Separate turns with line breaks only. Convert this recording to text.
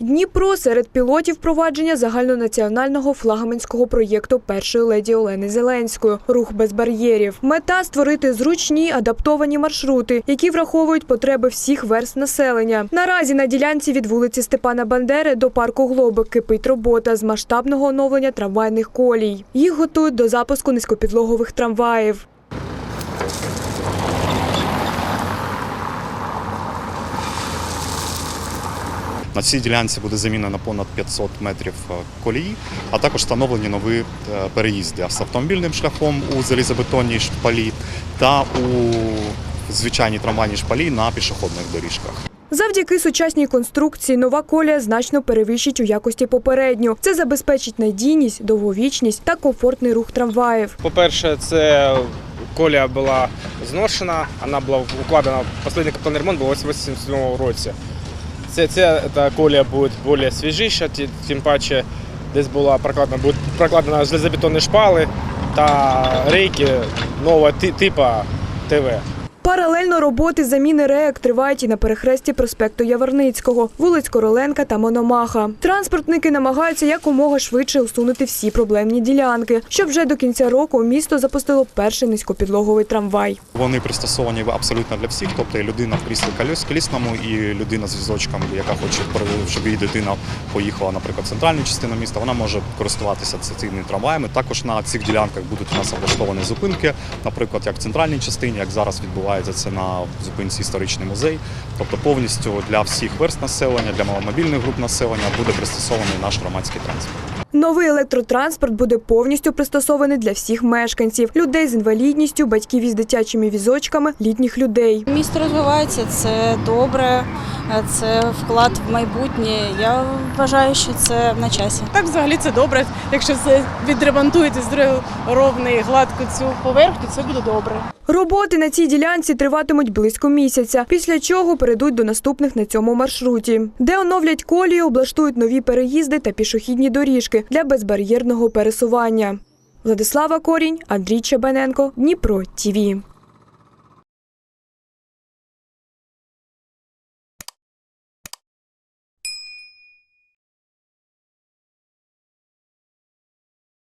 Дніпро серед пілотів впровадження загальнонаціонального флагманського проєкту першої леді Олени Зеленської Рух без бар'єрів. Мета створити зручні адаптовані маршрути, які враховують потреби всіх верст населення. Наразі на ділянці від вулиці Степана Бандери до парку Глоби кипить робота з масштабного оновлення трамвайних колій. Їх готують до запуску низькопідлогових трамваїв.
На цій ділянці буде замінено понад 500 метрів е, колії, а також встановлені нові е, переїзди з автомобільним шляхом у залізобетонній шпалі та у звичайній трамвайній шпалі на пішохідних доріжках.
Завдяки сучасній конструкції нова колія значно перевищить у якості попередню. Це забезпечить надійність, довговічність та комфортний рух трамваїв.
По-перше, це колія була зношена, вона була укладена, останній капітальний ремонт був у 87 році. Це, ця та колія буде більш свіжіша, тим паче десь була прокладена, буде прокладена железобетонні шпали та рейки нового типу ТВ.
Паралельно роботи заміни реек тривають і на перехресті проспекту Яворницького, вулиць Короленка та Мономаха. Транспортники намагаються якомога швидше усунути всі проблемні ділянки, щоб вже до кінця року місто запустило перший низькопідлоговий трамвай.
Вони пристосовані абсолютно для всіх, тобто людина в кріслі коліс- колісному, і людина з візочком, яка хоче щоб її дитина поїхала, наприклад, в центральну частину міста. Вона може користуватися цими трамваями. Також на цих ділянках будуть у нас облаштовані зупинки, наприклад, як в центральній частині, як зараз відбувається це на зупинці історичний музей. Тобто повністю для всіх верст населення, для маломобільних груп населення буде пристосований наш громадський транспорт.
Новий електротранспорт буде повністю пристосований для всіх мешканців, людей з інвалідністю, батьків із дитячими візочками, літніх людей.
Місто розвивається, це добре, це вклад в майбутнє. Я вважаю, що це на часі.
Так взагалі це добре. Якщо це відремонтуєте з ровний гладку цю поверхню, це буде добре.
Роботи на цій ділянці триватимуть близько місяця, після чого перейдуть до наступних на цьому маршруті, де оновлять колію, облаштують нові переїзди та пішохідні доріжки для безбар'єрного пересування. Владислава Корінь, Андрій Чебаненко, Дніпро ТІВІ.